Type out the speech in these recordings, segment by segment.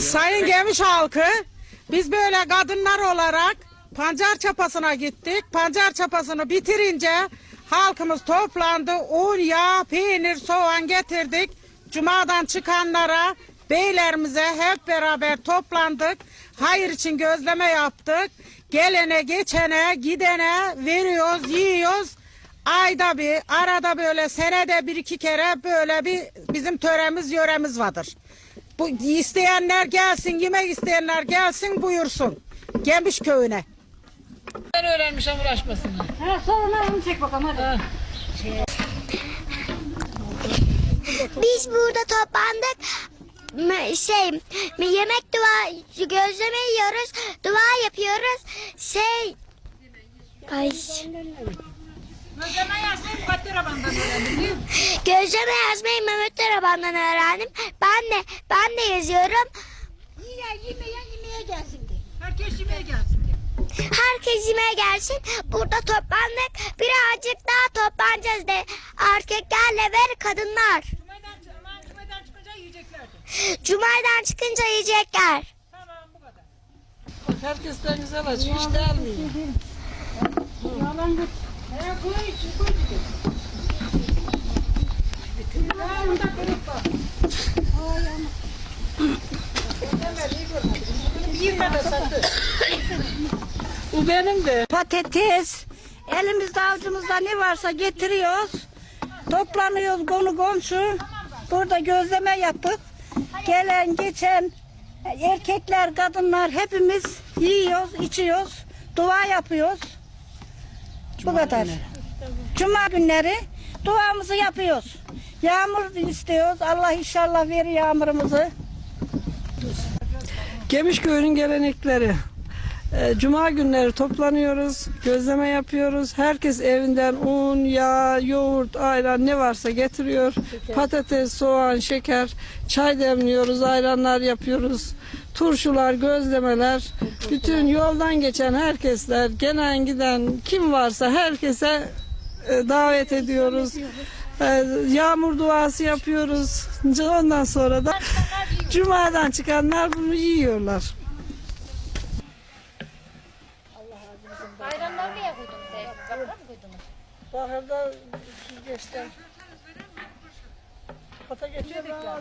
Sayın Gemiş halkı, biz böyle kadınlar olarak pancar çapasına gittik. Pancar çapasını bitirince halkımız toplandı. Un, yağ, peynir, soğan getirdik. Cuma'dan çıkanlara, beylerimize hep beraber toplandık. Hayır için gözleme yaptık. Gelene, geçene, gidene veriyoruz, yiyoruz. Ayda bir, arada böyle senede bir iki kere böyle bir bizim töremiz, yöremiz vardır. Bu isteyenler gelsin, yemek isteyenler gelsin buyursun. Gemiş köyüne. Ben öğrenmişim uğraşmasını. Ha, sonra onu çek bakalım hadi. Biz burada toplandık. Şey, yemek dua, gözleme yiyoruz, dua yapıyoruz. Şey, ay, Gözleme yazmayı Mukadder Aban'dan öğrendim gözleme yazmayı Mehmet Araban'dan öğrendim. Ben de, ben de yazıyorum. Yine yemeğe yemeğe gelsin de. Herkes yemeğe gelsin diye. Herkes yemeğe gelsin. Burada toplandık. Birazcık daha toplanacağız de. Erkeklerle ve kadınlar. Cuma'dan, Cuma'dan çıkınca yiyeceklerdi. Cumaydan çıkınca yiyecekler. Tamam bu kadar. Herkesten güzel açıyor. Hiç de almıyor. Yalan git. Bu benim de. Patates. Elimizde avucumuzda ne varsa getiriyoruz. Toplanıyoruz konu komşu. Burada gözleme yapıp gelen geçen erkekler kadınlar hepimiz yiyoruz içiyoruz. Dua yapıyoruz. Bu kadar. Cuma günleri duamızı yapıyoruz. Yağmur istiyoruz. Allah inşallah verir yağmurumuzu. Gemişköy'ün gelenekleri. Ee, Cuma günleri toplanıyoruz, gözleme yapıyoruz. Herkes evinden un, yağ, yoğurt, ayran ne varsa getiriyor. Patates, soğan, şeker, çay demliyoruz, ayranlar yapıyoruz. Turşular, gözlemeler, bütün yoldan geçen herkesler, gelen giden kim varsa herkese e, davet ediyoruz. E, Yağmur duası yapıyoruz. Ondan sonra da Cuma'dan çıkanlar bunu yiyorlar. Bayramlar mı koydunuz? Baharda süzgeçten. Kota geçirdik ya.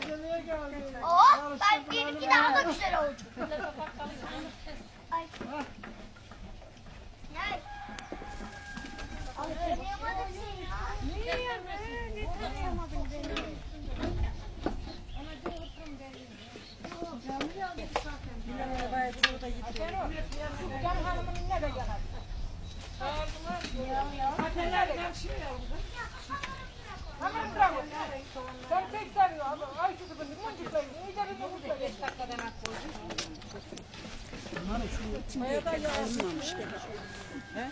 Oh, ben benimki daha da güzel olacak. Ay. Ay. Anlayamadım seni. Niye Hemen bravo. Sen tek sen ay şu kızın limon cıklayın. İyice bir limon cıklayın. Bunlar şu içinde almamış gibi. He?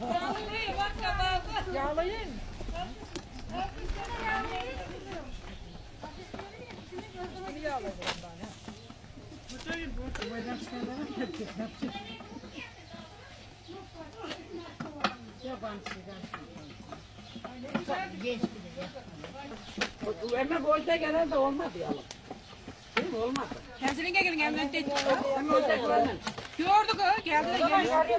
Yağlayın bak kabardı. Yağlayın. Yağlayın. Buradayım. Buradan çıkanlara gelecek. Yabancı sigara. Ama boyda gelen de olmadı ya. Kendine gelin evden dedi. Gördük o geldi de geldi.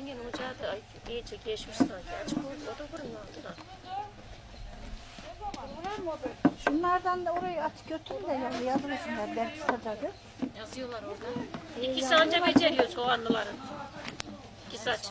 Ayşengen ocağı da iyice geçmiş sanki. Açık oldu. O da fırınlandı da. Şunlardan da orayı aç götürün de yani yazılsınlar belki sıcakı. Yazıyorlar orada. İkisi anca beceriyor soğanlıların. İki saç.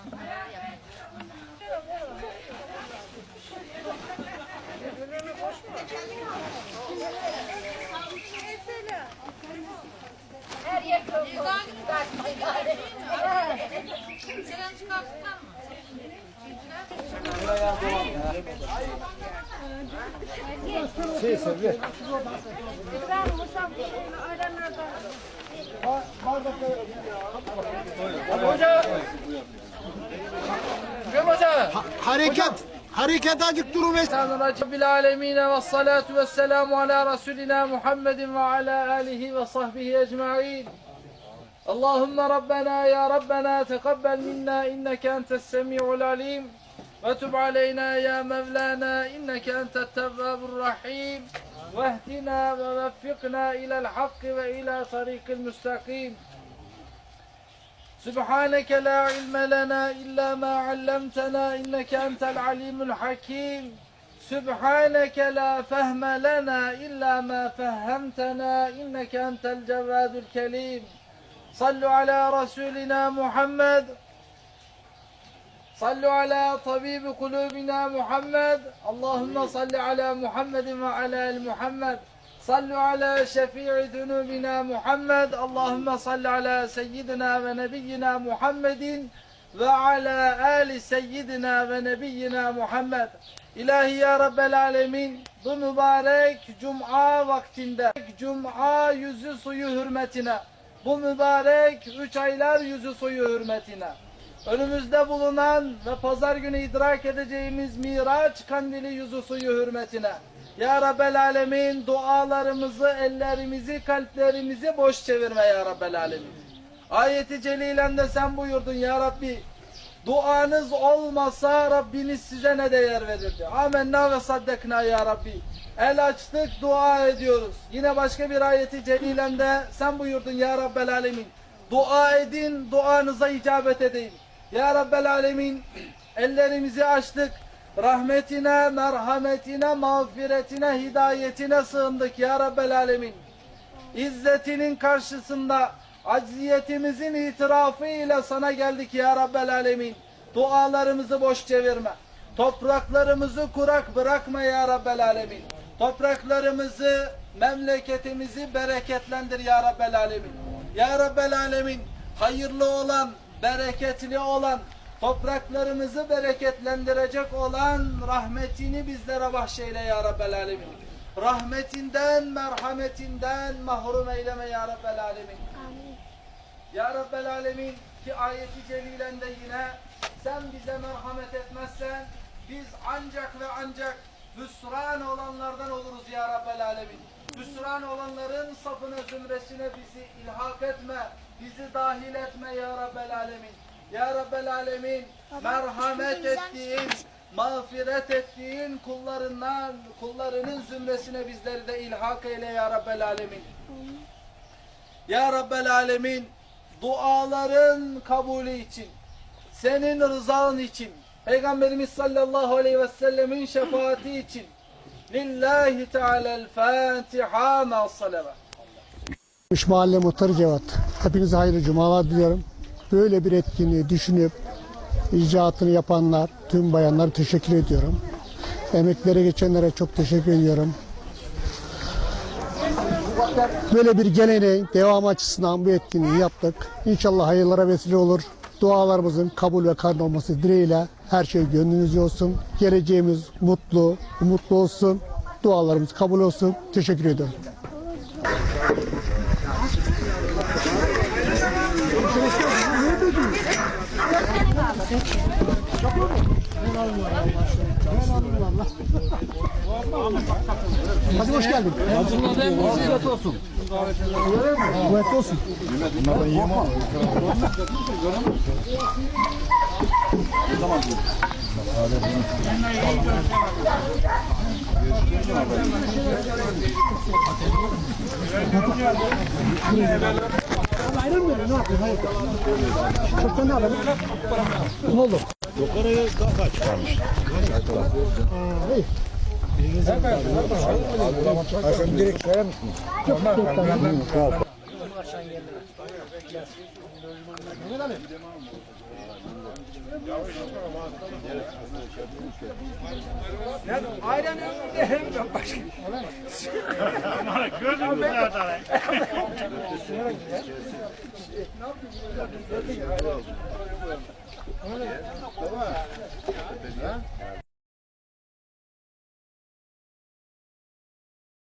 Hareket. Hareket acık durun ve Rabbil alemin ve salatu ve selamu ala Resulina Muhammedin ve ala alihi ve sahbihi ecma'in. Allahümme Rabbena ya Rabbena teqabbel minna inneke entes semi'ul alim ve tub aleyna ya Mevlana inneke entet tevvabur rahim ve ehdina ve veffikna ilel hakkı ve ila tariqil müstakim. سبحانك لا علم لنا إلا ما علمتنا إنك أنت العليم الحكيم سبحانك لا فهم لنا إلا ما فهمتنا إنك أنت الجواد الكريم صلوا على رسولنا محمد صلوا على طبيب قلوبنا محمد اللهم صل على محمد وعلى آل محمد صلوا على شفيع ذنوبنا محمد اللهم صل على سيدنا ونبينا محمد وعلى آل سيدنا ونبينا محمد İlahi ya Rabbel Alemin bu mübarek Cuma vaktinde Cuma yüzü suyu hürmetine bu mübarek üç aylar yüzü suyu hürmetine önümüzde bulunan ve pazar günü idrak edeceğimiz Miraç kandili yüzü suyu hürmetine Ya Rabbel Alemin dualarımızı, ellerimizi, kalplerimizi boş çevirme Ya Rabbel Alemin. Ayeti celilende sen buyurdun Ya Rabbi. Duanız olmasa Rabbiniz size ne değer verirdi? Amenna ve saddekna ya Rabbi. El açtık dua ediyoruz. Yine başka bir ayeti celilende sen buyurdun ya Rabbel Alemin. Dua edin duanıza icabet edeyim. Ya Rabbel Alemin ellerimizi açtık. Rahmetine, merhametine, mağfiretine, hidayetine sığındık ya Rabbel Alemin. İzzetinin karşısında acziyetimizin itirafı ile sana geldik ya Rabbel Alemin. Dualarımızı boş çevirme. Topraklarımızı kurak bırakma ya Rabbel Alemin. Topraklarımızı, memleketimizi bereketlendir ya Rabbel Alemin. Ya Rabbel Alemin, hayırlı olan, bereketli olan, topraklarımızı bereketlendirecek olan rahmetini bizlere bahşeyle ya Rabbel Alemin. Rahmetinden, merhametinden mahrum eyleme ya Rabbel Alemin. Ya Rabbel Alemin ki ayeti celilende yine sen bize merhamet etmezsen biz ancak ve ancak hüsran olanlardan oluruz ya Rabbel Alemin. Hüsran olanların safına zümresine bizi ilhak etme, bizi dahil etme ya Rabbel Alemin. Ya Rabbel Alemin merhamet ettiğin, mağfiret ettiğin kullarından, kullarının zümresine bizleri de ilhak eyle ya Rabbel Alemin. Ya Rabbel Alemin duaların kabulü için, senin rızan için, Peygamberimiz sallallahu aleyhi ve sellemin şefaati için, Lillahi Teala'l Fatiha ma salavat. Üç Mahalle Muhtarı Cevat. Hepinize hayırlı cumalar diliyorum. Böyle bir etkinliği düşünüp icraatını yapanlar, tüm bayanlara teşekkür ediyorum. Emeklere geçenlere çok teşekkür ediyorum. Böyle bir geleneğin devam açısından bu etkinliği yaptık. İnşallah hayırlara vesile olur. Dualarımızın kabul ve kabul olması dileğiyle her şey gönlünüzce olsun. Geleceğimiz mutlu, umutlu olsun. Dualarımız kabul olsun. Teşekkür ediyorum. Hadi hoş geldin. Afiyet olsun. Kuvvetli olsun. Ayrılmıyor ne yapayım hayır. Çoktan ne haber? Ne oldu? Yukarıya kaç çıkarmış. Aa, iyi. Sen direkt söyler misin? Ayran ömründe hem de başka.